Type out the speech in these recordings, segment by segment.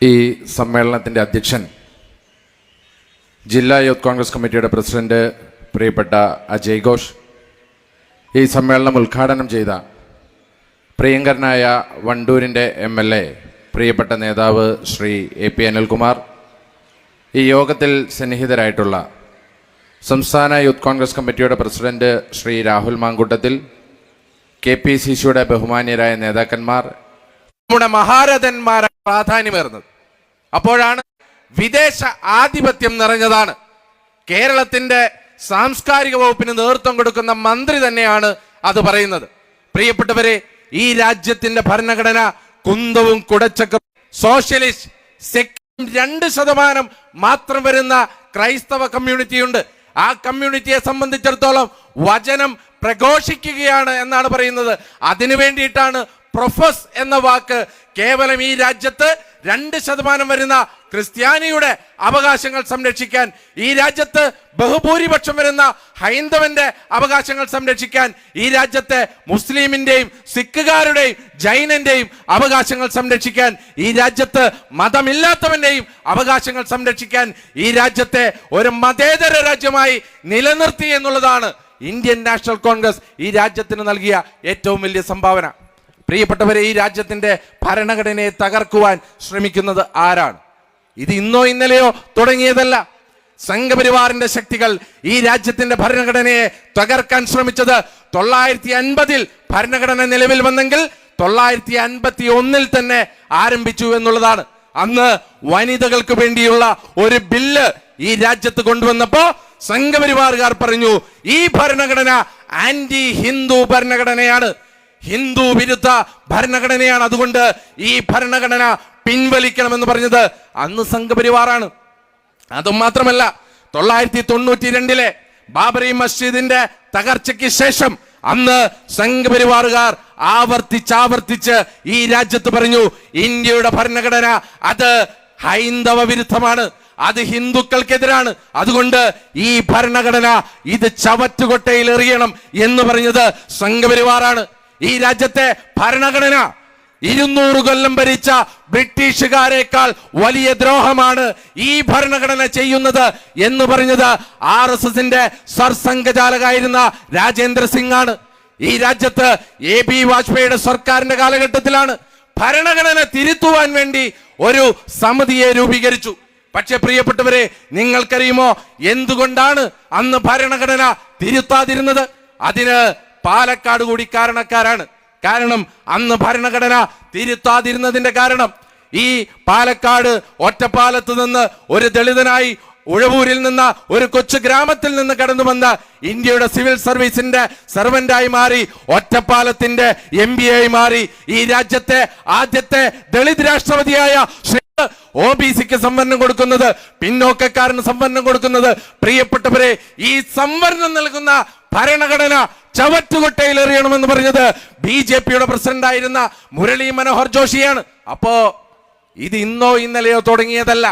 ഈ സമ്മേളനത്തിന്റെ അധ്യക്ഷൻ ജില്ലാ യൂത്ത് കോൺഗ്രസ് കമ്മിറ്റിയുടെ പ്രസിഡന്റ് പ്രിയപ്പെട്ട അജയ് ഘോഷ് ഈ സമ്മേളനം ഉദ്ഘാടനം ചെയ്ത പ്രിയങ്കരനായ വണ്ടൂരിന്റെ എം എൽ എ പ്രിയപ്പെട്ട നേതാവ് ശ്രീ എ പി അനിൽകുമാർ ഈ യോഗത്തിൽ സന്നിഹിതരായിട്ടുള്ള സംസ്ഥാന യൂത്ത് കോൺഗ്രസ് കമ്മിറ്റിയുടെ president Shri Rahul Mankoottathil K P C സിയുടെ ബഹുമാന്യരായ നേതാക്കന്മാർ. നമ്മുടെ മഹാരഥന്മാരാണ് പ്രാധാന്യമേറുന്നത്. അപ്പോഴാണ് വിദേശ ആധിപത്യം നിറഞ്ഞതാണ്. കേരളത്തിന്റെ സാംസ്കാരിക വകുപ്പിന് നേതൃത്വം കൊടുക്കുന്ന മന്ത്രി തന്നെയാണ് അത് പറയുന്നത്. പ്രിയപ്പെട്ടവരെ ഈ രാജ്യത്തിന്റെ ഭരണഘടന കുന്തവും കുടച്ചക്ക. സോഷ്യലിസ്റ്റ് രണ്ട് ശതമാനം മാത്രം വരുന്ന ക്രൈസ്തവ കമ്മ്യൂണിറ്റിയുണ്ട്. ആ കമ്മ്യൂണിറ്റിയെ സംബന്ധിച്ചിടത്തോളം വചനം പ്രഘോഷിക്കുകയാണ് എന്നാണ് പറയുന്നത്. അതിനു വേണ്ടിയിട്ടാണ് പ്രൊഫസ് എന്ന വാക്ക് കേവലം ഈ രാജ്യത്ത് രണ്ട് ശതമാനം വരുന്ന ക്രിസ്ത്യാനിയുടെ അവകാശങ്ങൾ സംരക്ഷിക്കാൻ ഈ രാജ്യത്ത് ബഹുഭൂരിപക്ഷം വരുന്ന ഹൈന്ദവന്റെ അവകാശങ്ങൾ സംരക്ഷിക്കാൻ ഈ രാജ്യത്തെ മുസ്ലിമിന്റെയും സിഖുകാരുടെയും ജൈനന്റെയും അവകാശങ്ങൾ സംരക്ഷിക്കാൻ ഈ രാജ്യത്ത് മതമില്ലാത്തവന്റെയും അവകാശങ്ങൾ സംരക്ഷിക്കാൻ ഈ രാജ്യത്തെ ഒരു മതേതര രാജ്യമായി നിലനിർത്തി എന്നുള്ളതാണ് ഇന്ത്യൻ നാഷണൽ കോൺഗ്രസ് ഈ രാജ്യത്തിന് നൽകിയ ഏറ്റവും വലിയ സംഭാവന. പ്രിയപ്പെട്ടവരെ ഈ രാജ്യത്തിന്റെ ഭരണഘടനയെ തകർക്കുവാൻ ശ്രമിക്കുന്നത് ആരാണ്? ഇത് ഇന്നോ ഇന്നലെയോ തുടങ്ങിയതല്ല. സംഘപരിവാറിന്റെ ശക്തികൾ ഈ രാജ്യത്തിന്റെ ഭരണഘടനയെ തകർക്കാൻ ശ്രമിച്ചത് തൊള്ളായിരത്തി അൻപതിൽ ഭരണഘടന നിലവിൽ വന്നെങ്കിൽ തൊള്ളായിരത്തി അൻപത്തി ഒന്നിൽ തന്നെ ആരംഭിച്ചു എന്നുള്ളതാണ്. അന്ന് വനിതകൾക്ക് വേണ്ടിയുള്ള ഒരു ബില്ല് ഈ രാജ്യത്ത് കൊണ്ടുവന്നപ്പോ സംഘപരിവാറുകാർ പറഞ്ഞു ഈ ഭരണഘടന ആന്റി ഹിന്ദു ഭരണഘടനയാണ്. ഹിന്ദു വിരുദ്ധ ഭരണഘടനയാണ് അതുകൊണ്ട് ഈ ഭരണഘടന പിൻവലിക്കണമെന്ന് പറഞ്ഞത് അന്ന് സംഘപരിവാറാണ്. അതും മാത്രമല്ല തൊള്ളായിരത്തി തൊണ്ണൂറ്റി രണ്ടിലെ ബാബറി മസ്ജിദിന്റെ തകർച്ചയ്ക്ക് ശേഷം അന്ന് സംഘപരിവാറുകാർ ആവർത്തിച്ചാവർത്തിച്ച് ഈ രാജ്യത്ത് പറഞ്ഞു ഇന്ത്യയുടെ ഭരണഘടന അത് ഹൈന്ദവ വിരുദ്ധമാണ് അത് ഹിന്ദുക്കൾക്കെതിരാണ്. അതുകൊണ്ട് ഈ ഭരണഘടന ഇത് ചവറ്റുകൊട്ടയിൽ എറിയണം എന്ന് പറഞ്ഞത് സംഘപരിവാറാണ്. ഈ രാജ്യത്തെ ഭരണഘടന ഇരുന്നൂറ് കൊല്ലം ഭരിച്ച ബ്രിട്ടീഷുകാരെക്കാൾ വലിയ ദ്രോഹമാണ് ഈ ഭരണഘടന ചെയ്യുന്നത് എന്ന് പറഞ്ഞത് ആർ എസ് എസിന്റെ സർസംഘചാലകായിരുന്ന രാജേന്ദ്ര സിംഗ് ആണ് ഈ രാജ്യത്ത് എ ബി വാജ്പേയിയുടെ സർക്കാരിന്റെ കാലഘട്ടത്തിലാണ് ഭരണഘടന തിരുത്തുവാൻ വേണ്ടി ഒരു സമിതിയെ രൂപീകരിച്ചു. പക്ഷെ പ്രിയപ്പെട്ടവരെ നിങ്ങൾക്കറിയുമോ എന്തുകൊണ്ടാണ് അന്ന് ഭരണഘടന തിരുത്താതിരുന്നത്? അതിന് പാലക്കാട് കൂടി കാരണക്കാരാണ് കാരണം അന്ന് ഭരണഘടന തിരുത്താതിരുന്നതിന്റെ കാരണം ഈ പാലക്കാട് ഒറ്റപ്പാലത്ത് നിന്ന് ഒരു ദളിതനായി ഉഴവൂരിൽ നിന്ന് ഒരു കൊച്ചു ഗ്രാമത്തിൽ നിന്ന് കടന്നു വന്ന ഇന്ത്യയുടെ സിവിൽ സർവീസിന്റെ സർവന്റായി മാറി ഒറ്റപ്പാലത്തിന്റെ എം പി ആയി മാറി ഈ രാജ്യത്തെ ആദ്യത്തെ ദളിത് രാഷ്ട്രപതിയായ ഒ ബി സിക്ക് സംവരണം കൊടുക്കുന്നത് പിന്നോക്കക്കാരന് സംവരണം കൊടുക്കുന്നത്. പ്രിയപ്പെട്ടവരെ ഈ സംവരണം നൽകുന്ന ഭരണഘടന ചവറ്റുകൊട്ടയിൽ എറിയണമെന്ന് പറഞ്ഞത് ബി ജെ പിയുടെ പ്രസിഡന്റ് ആയിരുന്ന മുരളി മനോഹർ ജോഷിയാണ്. അപ്പോ ഇത് ഇന്നോ ഇന്നലെയോ തുടങ്ങിയതല്ല.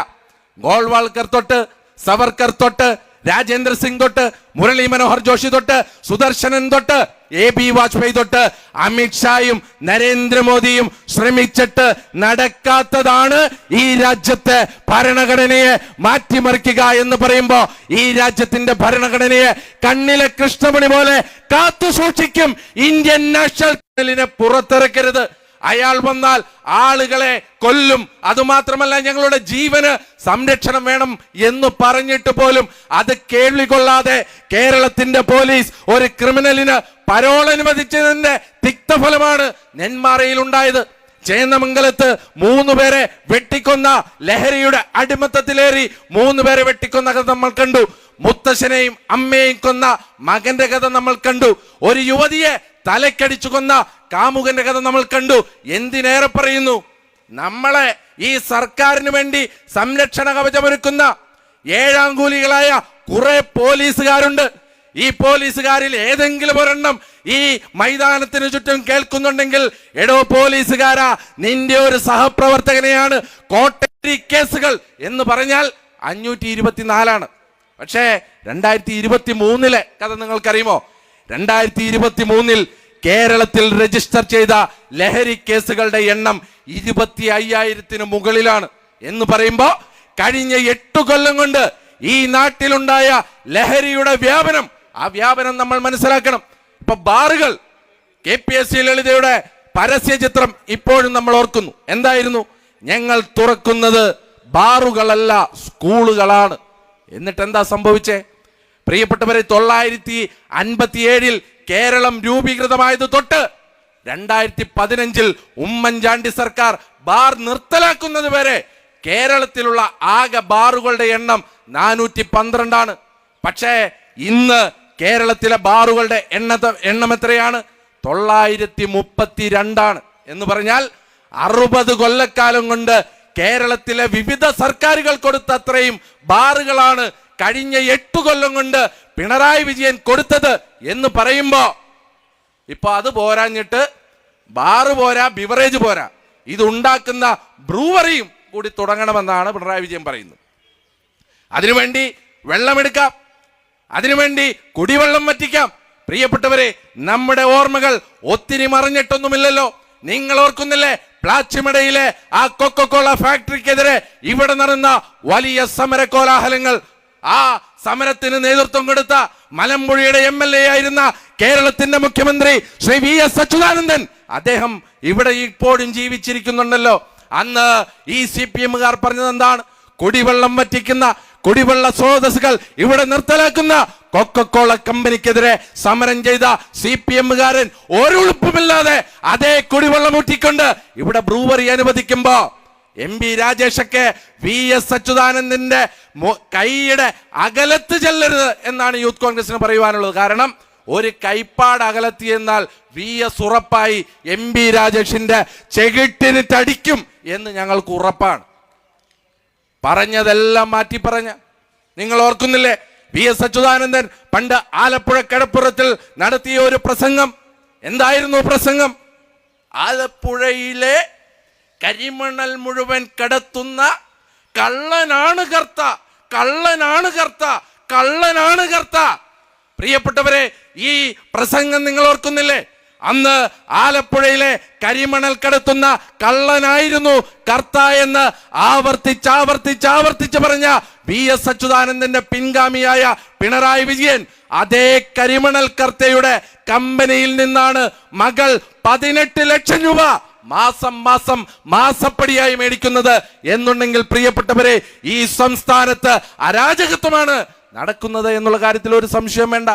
ഗോൾവാൾക്കർ തൊട്ട് സവർക്കർ തൊട്ട് രാജേന്ദ്ര സിംഗ് തൊട്ട് മുരളി മനോഹർ ജോഷി തൊട്ട് സുദർശനൻ തൊട്ട് എ ബി വാജ്പേയി തൊട്ട് അമിത്ഷായും നരേന്ദ്രമോദിയും ശ്രമിച്ചിട്ട് നടക്കാത്തതാണ് ഈ രാജ്യത്തെ ഭരണഘടനയെ മാറ്റിമറിക്കുക എന്ന് പറയുമ്പോ ഈ രാജ്യത്തിന്റെ ഭരണഘടനയെ കണ്ണിലെ കൃഷ്ണമണി പോലെ കാത്തു സൂക്ഷിക്കും ഇന്ത്യൻ നാഷണൽ പുറത്തിറക്കരുത്. അയാൾ വന്നാൽ ആളുകളെ കൊല്ലും. അതുമാത്രമല്ല ഞങ്ങളുടെ ജീവന് സംരക്ഷണം വേണം എന്ന് പറഞ്ഞിട്ട് പോലും അത് കേൾവികൊള്ളാതെ കേരളത്തിന്റെ പോലീസ് ഒരു ക്രിമിനലിന് പരോൾ അനുവദിച്ചതിന്റെ തിക്തഫലമാണ് നെന്മാറയിൽ ഉണ്ടായത് ചേന്നമംഗലത്ത് മൂന്ന് പേരെ വെട്ടിക്കൊന്ന ലഹരിയുടെ അടിമത്തത്തിലേറി മൂന്ന് പേരെ വെട്ടിക്കൊന്ന കഥ നമ്മൾ കണ്ടു. മുത്തശ്ശനെയും അമ്മയെയും കൊന്ന മകന്റെ കഥ നമ്മൾ കണ്ടു. ഒരു യുവതിയെ തലക്കടിച്ചു കൊന്ന കാമുകന്റെ കഥ നമ്മൾ കണ്ടു. എന്തിനേറെ പറയുന്നു? നമ്മളെ ഈ സർക്കാരിന് വേണ്ടി സംരക്ഷണ കവചമൊരുക്കുന്ന ഏഴാം കൂലികളായ കുറെ പോലീസുകാരുണ്ട്. ഈ പോലീസുകാരിൽ ഏതെങ്കിലും ഒരെണ്ണം ഈ മൈതാനത്തിന് ചുറ്റും കേൾക്കുന്നുണ്ടെങ്കിൽ എടോ പോലീസുകാരാ നിന്റെ ഒരു സഹപ്രവർത്തകനെയാണ് കോട്ടേരി കേസുകൾ എന്ന് പറഞ്ഞാൽ അഞ്ഞൂറ്റി ഇരുപത്തിനാലാണ്. പക്ഷേ രണ്ടായിരത്തി ഇരുപത്തി മൂന്നിലെ കഥ നിങ്ങൾക്കറിയുമോ? രണ്ടായിരത്തി ഇരുപത്തി മൂന്നിൽ കേരളത്തിൽ രജിസ്റ്റർ ചെയ്ത ലഹരി കേസുകളുടെ എണ്ണം ഇരുപത്തി അയ്യായിരത്തിന് മുകളിലാണ്. എന്ന് പറയുമ്പോ കഴിഞ്ഞ എട്ടു കൊല്ലം കൊണ്ട് ഈ നാട്ടിലുണ്ടായ ലഹരിയുടെ വ്യാപനം ആ വ്യാപനം നമ്മൾ മനസ്സിലാക്കണം. ഇപ്പൊ ബാറുകൾ കെ പി എസ് സി ലളിതയുടെ പരസ്യ ചിത്രം ഇപ്പോഴും നമ്മൾ ഓർക്കുന്നു. എന്തായിരുന്നു? ഞങ്ങൾ തുറക്കുന്നത് ബാറുകളല്ല സ്കൂളുകളാണ്. എന്നിട്ട് എന്താ സംഭവിച്ചേ? പ്രിയപ്പെട്ടവരെ തൊള്ളായിരത്തി അൻപത്തിയേഴിൽ കേരളം രൂപീകൃതമായത് തൊട്ട് രണ്ടായിരത്തി പതിനഞ്ചിൽ ഉമ്മൻചാണ്ടി സർക്കാർ ബാർ നിർത്തലാക്കുന്നത് വരെ കേരളത്തിലുള്ള ആകെ ബാറുകളുടെ എണ്ണം നാനൂറ്റി പന്ത്രണ്ടാണ് പക്ഷേ ഇന്ന് കേരളത്തിലെ ബാറുകളുടെ എണ്ണ എണ്ണം എത്രയാണ്? തൊള്ളായിരത്തി മുപ്പത്തി രണ്ടാണ് എന്ന് പറഞ്ഞാൽ അറുപത് കൊല്ലക്കാലം കൊണ്ട് കേരളത്തിലെ വിവിധ സർക്കാരുകൾ കൊടുത്ത അത്രയും ബാറുകളാണ് കഴിഞ്ഞ എട്ടു കൊല്ലം കൊണ്ട് പിണറായി വിജയൻ കൊടുത്തത് എന്ന് പറയുമ്പോ ഇപ്പൊ അത് പോരാഞ്ഞിട്ട് ബാറ് പോരാ ബിവറേജ് പോരാ. ഇത് ഉണ്ടാക്കുന്ന ബ്രൂവറിയും കൂടി തുടങ്ങണമെന്നാണ് പിണറായി വിജയൻ പറയുന്നത്. അതിനുവേണ്ടി വെള്ളമെടുക്കാം. അതിനുവേണ്ടി കുടിവെള്ളം വറ്റിക്കാം. പ്രിയപ്പെട്ടവരെ നമ്മുടെ ഓർമ്മകൾ ഒത്തിരി മറിഞ്ഞിട്ടൊന്നുമില്ലല്ലോ. നിങ്ങൾ ഓർക്കുന്നില്ലേ പ്ലാച്ചിമടയിലെ ആ കൊക്കക്കോള ഫാക്ടറിക്കെതിരെ ഇവിടെ നടന്ന വലിയ സമര കോലാഹലങ്ങൾ ആ സമരത്തിന് നേതൃത്വം കൊടുത്ത മലമ്പുഴയുടെ എം എൽ എ ആയിരുന്ന കേരളത്തിന്റെ മുഖ്യമന്ത്രി ശ്രീ വി എസ് അച്യുതാനന്ദൻ. അദ്ദേഹം ഇവിടെ ഇപ്പോഴും ജീവിച്ചിരിക്കുന്നുണ്ടല്ലോ. അന്ന് ഈ സി പി എമ്മുകാർ പറഞ്ഞത് എന്താണ് കുടിവെള്ളം വറ്റിക്കുന്ന കുടിവെള്ള സ്രോതസ്സുകൾ ഇവിടെ നിർത്തലാക്കുന്ന കൊക്കക്കോള കമ്പനിക്കെതിരെ സമരം ചെയ്ത സി പി എമ്മുകാരൻ ഒരു ഉളുപ്പുമില്ലാതെ അതേ കുടിവെള്ളം ഊറ്റിക്കൊണ്ട് ഇവിടെ ബ്രൂവറി അനുവദിക്കുമ്പോ എം പി രാജേഷൊക്കെ വി എസ് അച്യുതാനന്ദന്റെ കൈയുടെ അകലത്ത് ചെല്ലരുത് എന്നാണ് യൂത്ത് കോൺഗ്രസിന് പറയുവാനുള്ളത്. കാരണം ഒരു കൈപ്പാട് അകലത്തി എന്നാൽ വി എസ് ഉറപ്പായി എം പി രാജേഷിന്റെ ചെകിട്ടിന് തടിക്കും എന്ന് ഞങ്ങൾക്ക് ഉറപ്പാണ്. പറഞ്ഞതെല്ലാം മാറ്റി പറഞ്ഞ നിങ്ങൾ ഓർക്കുന്നില്ലേ? വി എസ് അച്യുതാനന്ദൻ പണ്ട് ആലപ്പുഴ കടപ്പുറത്തിൽ നടത്തിയ ഒരു പ്രസംഗം. എന്തായിരുന്നു പ്രസംഗം? ആലപ്പുഴയിലെ കരിമണൽ മുഴുവൻ കടത്തുന്ന കള്ളനാണ് കർത്ത. കള്ളനാണ് കർത്ത. കള്ളനാണ് കർത്ത. പ്രിയപ്പെട്ടവരെ ഈ പ്രസംഗം നിങ്ങൾ ഓർക്കുന്നില്ലേ? അന്ന് ആലപ്പുഴയിലെ കരിമണൽ കടത്തുന്ന കള്ളനായിരുന്നു കർത്ത എന്ന് ആവർത്തിച്ചാവർത്തിച്ചാവർത്തിച്ച് ആവർത്തിച്ച് ആവർത്തിച്ച് പറഞ്ഞ വി എസ് അച്യുതാനന്ദന്റെ പിൻഗാമിയായ പിണറായി വിജയൻ അതേ കരിമണൽ കർത്തയുടെ കമ്പനിയിൽ നിന്നാണ് മകൾ പതിനെട്ട് ലക്ഷം രൂപ മാസം മാസം മാസപ്പടിയായി മേടിക്കുന്നത് എന്നുണ്ടെങ്കിൽ പ്രിയപ്പെട്ടവരെ ഈ സംസ്ഥാനത്ത് അരാജകത്വമാണ് നടക്കുന്നത് എന്നുള്ള കാര്യത്തിൽ ഒരു സംശയം വേണ്ട.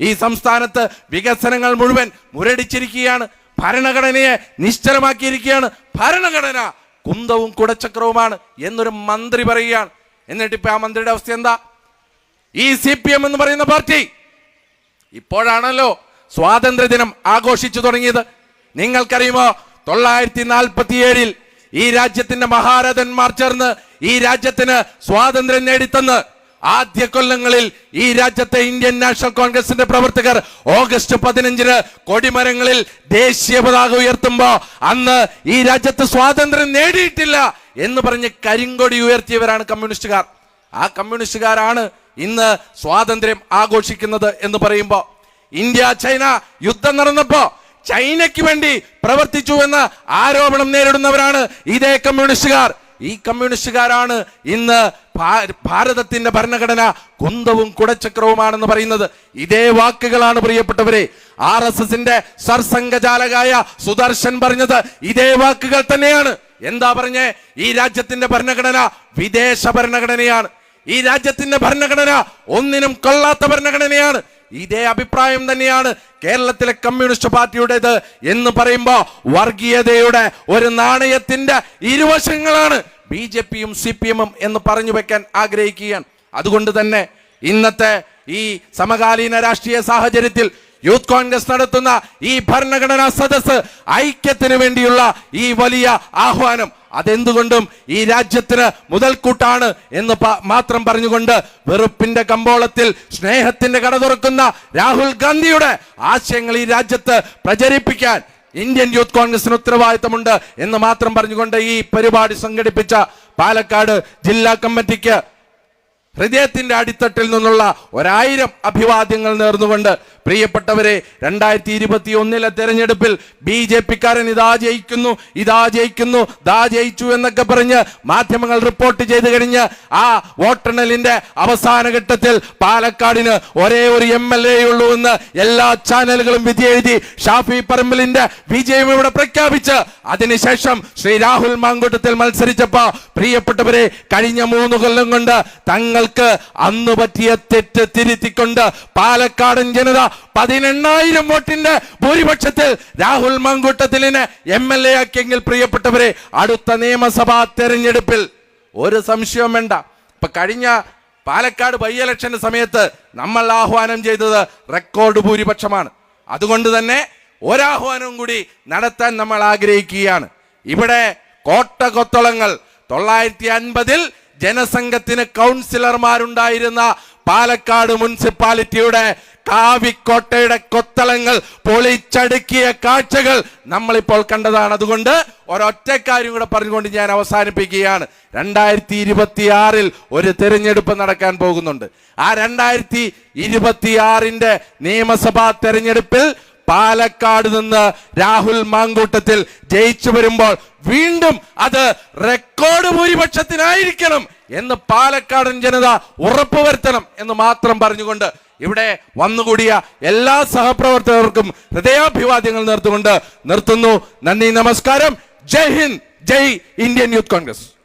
ഈ സംസ്ഥാനത്ത് വികസനങ്ങൾ മുഴുവൻ മുരടിച്ചിരിക്കുകയാണ്. ഭരണഘടനയെ നിശ്ചലമാക്കിയിരിക്കുകയാണ്. ഭരണഘടന കുന്തവും കുടച്ചക്രവുമാണ് എന്നൊരു മന്ത്രി പറയുകയാണ്. എന്നിട്ട് ഇപ്പൊ ആ മന്ത്രിയുടെ അവസ്ഥ എന്താ? ഈ സി പി എം എന്ന് പറയുന്ന പാർട്ടി ഇപ്പോഴാണല്ലോ സ്വാതന്ത്ര്യദിനം ആഘോഷിച്ചു തുടങ്ങിയത്. നിങ്ങൾക്കറിയുമോ തൊള്ളായിരത്തി നാൽപ്പത്തി ഏഴിൽ ഈ രാജ്യത്തിന്റെ മഹാരഥന്മാർ ചേർന്ന് ഈ രാജ്യത്തിന് സ്വാതന്ത്ര്യം നേടിത്തന്ന് ആദ്യ കൊല്ലങ്ങളിൽ ഈ രാജ്യത്തെ ഇന്ത്യൻ നാഷണൽ കോൺഗ്രസിന്റെ പ്രവർത്തകർ ഓഗസ്റ്റ് പതിനഞ്ചിന് കൊടിമരങ്ങളിൽ ദേശീയ പതാക ഉയർത്തുമ്പോ അന്ന് ഈ രാജ്യത്ത് സ്വാതന്ത്ര്യം നേടിയിട്ടില്ല എന്ന് പറഞ്ഞ് കരിങ്കൊടി ഉയർത്തിയവരാണ് കമ്മ്യൂണിസ്റ്റുകാർ. ആ കമ്മ്യൂണിസ്റ്റുകാരാണ് ഇന്ന് സ്വാതന്ത്ര്യം ആഘോഷിക്കുന്നത് എന്ന് പറയുമ്പോ ഇന്ത്യ ചൈന യുദ്ധം നടന്നപ്പോ ചൈനയ്ക്ക് വേണ്ടി പ്രവർത്തിച്ചു എന്ന ആരോപണം നേരിടുന്നവരാണ് ഇതേ കമ്മ്യൂണിസ്റ്റുകാർ. ഈ കമ്മ്യൂണിസ്റ്റുകാരാണ് ഇന്ന് ഭാരതത്തിന്റെ ഭരണഘടന കുന്തവും കുടച്ചക്രവുമാണെന്ന് പറയുന്നത്. ഇതേ വാക്കുകളാണ് പ്രിയപ്പെട്ടവരെ. ആർ എസ് എസിന്റെ സർസംഘചാലകായ സുദർശൻ പറഞ്ഞത് ഇതേ വാക്കുകൾ തന്നെയാണ്. എന്താ പറഞ്ഞേ? ഈ രാജ്യത്തിന്റെ ഭരണഘടന വിദേശ ഭരണഘടനയാണ്. ഈ രാജ്യത്തിന്റെ ഭരണഘടന ഒന്നിനും കൊള്ളാത്ത ഭരണഘടനയാണ്. ഇതേ അഭിപ്രായം തന്നെയാണ് കേരളത്തിലെ കമ്മ്യൂണിസ്റ്റ് പാർട്ടിയുടേത് എന്ന് പറയുമ്പോൾ വർഗീയതയുടെ ഒരു നാണയത്തിന്റെ ഇരുവശങ്ങളാണ് ബി ജെ പിയും സി പി എമ്മും എന്ന് പറഞ്ഞു വെക്കാൻ ആഗ്രഹിക്കുകയാണ്. അതുകൊണ്ട് തന്നെ ഇന്നത്തെ ഈ സമകാലീന രാഷ്ട്രീയ സാഹചര്യത്തിൽ യൂത്ത് കോൺഗ്രസ് നടത്തുന്ന ഈ ഭരണഘടനാ സദസ് ഐക്യത്തിന് വേണ്ടിയുള്ള ഈ വലിയ ആഹ്വാനം. അതെന്തുകൊണ്ടും ഈ രാജ്യത്തിന് മുതൽക്കൂട്ടാണ് എന്ന് മാത്രം പറഞ്ഞുകൊണ്ട് വെറുപ്പിന്റെ കമ്പോളത്തിൽ സ്നേഹത്തിന്റെ കട തുറക്കുന്ന രാഹുൽ ഗാന്ധിയുടെ ആശയങ്ങൾ ഈ രാജ്യത്ത് പ്രചരിപ്പിക്കാൻ ഇന്ത്യൻ യൂത്ത് കോൺഗ്രസിന് ഉത്തരവാദിത്തമുണ്ട് എന്ന് മാത്രം പറഞ്ഞുകൊണ്ട് ഈ പരിപാടി സംഘടിപ്പിച്ച പാലക്കാട് ജില്ലാ കമ്മിറ്റിക്ക് ഹൃദയത്തിന്റെ അടിത്തട്ടിൽ നിന്നുള്ള ഒരായിരം അഭിവാദ്യങ്ങൾ നേർന്നുകൊണ്ട് പ്രിയപ്പെട്ടവരെ രണ്ടായിരത്തി ഇരുപത്തി ഒന്നിലെ തെരഞ്ഞെടുപ്പിൽ ബി ജെ പിക്കാരൻ ഇതാ ജയിക്കുന്നു ഇതാ ജയിക്കുന്നു ദാ ജയിച്ചു എന്നൊക്കെ പറഞ്ഞ് മാധ്യമങ്ങൾ റിപ്പോർട്ട് ചെയ്ത് കഴിഞ്ഞ് ആ വോട്ടെണ്ണലിന്റെ അവസാന ഘട്ടത്തിൽ പാലക്കാടിന് ഒരേ ഒരു എം എൽ എ ഉള്ളൂ എന്ന് എല്ലാ ചാനലുകളും വിധി എഴുതി ഷാഫി പറമ്പലിന്റെ വിജയം ഇവിടെ പ്രഖ്യാപിച്ച് അതിനുശേഷം ശ്രീ രാഹുൽ മാങ്കൂട്ടത്തിൽ മത്സരിച്ചപ്പോ പ്രിയപ്പെട്ടവരെ കഴിഞ്ഞ മൂന്ന് കൊല്ലം കൊണ്ട് തങ്ങൾക്ക് അന്ന് പറ്റിയ തെറ്റ് തിരുത്തിക്കൊണ്ട് പാലക്കാടൻ ജനത പതിനെണ്ണായിരം വോട്ടിന്റെ ഭൂരിപക്ഷത്തിൽ രാഹുൽ മാങ്കൂട്ടത്തിലിനെ എം എൽ എ ആക്കിയെങ്കിൽ പ്രിയപ്പെട്ടവരെ അടുത്ത നിയമസഭാ തെരഞ്ഞെടുപ്പിൽ ഒരു സംശയവും വേണ്ട. ഇപ്പൊ കഴിഞ്ഞ പാലക്കാട് ബൈ ഇലക്ഷന്റെ സമയത്ത് നമ്മൾ ആഹ്വാനം ചെയ്തത് റെക്കോർഡ് ഭൂരിപക്ഷമാണ്. അതുകൊണ്ട് തന്നെ ഒരാഹ്വാനവും കൂടി നടത്താൻ നമ്മൾ ആഗ്രഹിക്കുകയാണ്. ഇവിടെ കോട്ട കൊത്തളങ്ങൾ തൊള്ളായിരത്തി അൻപതിൽ ജനസംഘത്തിന് കൗൺസിലർമാരുണ്ടായിരുന്ന പാലക്കാട് മുനിസിപ്പാലിറ്റിയുടെ കാവിക്കോട്ടയുടെ കൊത്തളങ്ങൾ പൊളിച്ചടുക്കിയ കാഴ്ചകൾ നമ്മളിപ്പോൾ കണ്ടതാണ്. അതുകൊണ്ട് ഒരൊറ്റ കാര്യം കൂടെ പറഞ്ഞുകൊണ്ട് ഞാൻ അവസാനിപ്പിക്കുകയാണ്. രണ്ടായിരത്തി ഇരുപത്തി ആറിൽ ഒരു തെരഞ്ഞെടുപ്പ് നടക്കാൻ പോകുന്നുണ്ട്. ആ രണ്ടായിരത്തി ഇരുപത്തി ആറിന്റെ നിയമസഭാ തെരഞ്ഞെടുപ്പിൽ പാലക്കാട് നിന്ന് രാഹുൽ മാങ്കൂട്ടത്തിൽ ജയിച്ചു വരുമ്പോൾ വീണ്ടും അത് റെക്കോർഡ് ഭൂരിപക്ഷത്തിനായിരിക്കണം എന്ന് പാലക്കാടൻ ജനത ഉറപ്പുവരുത്തണം എന്ന് മാത്രം പറഞ്ഞുകൊണ്ട് ഇവിടെ വന്നുകൂടിയ എല്ലാ സഹപ്രവർത്തകർക്കും ഹൃദയാഭിവാദ്യങ്ങൾ നിർത്തുകൊണ്ട് നിർത്തുന്നു. നന്ദി നമസ്കാരം. ജയ് ഹിന്ദ് ജയ് ഇന്ത്യൻ യൂത്ത് കോൺഗ്രസ്.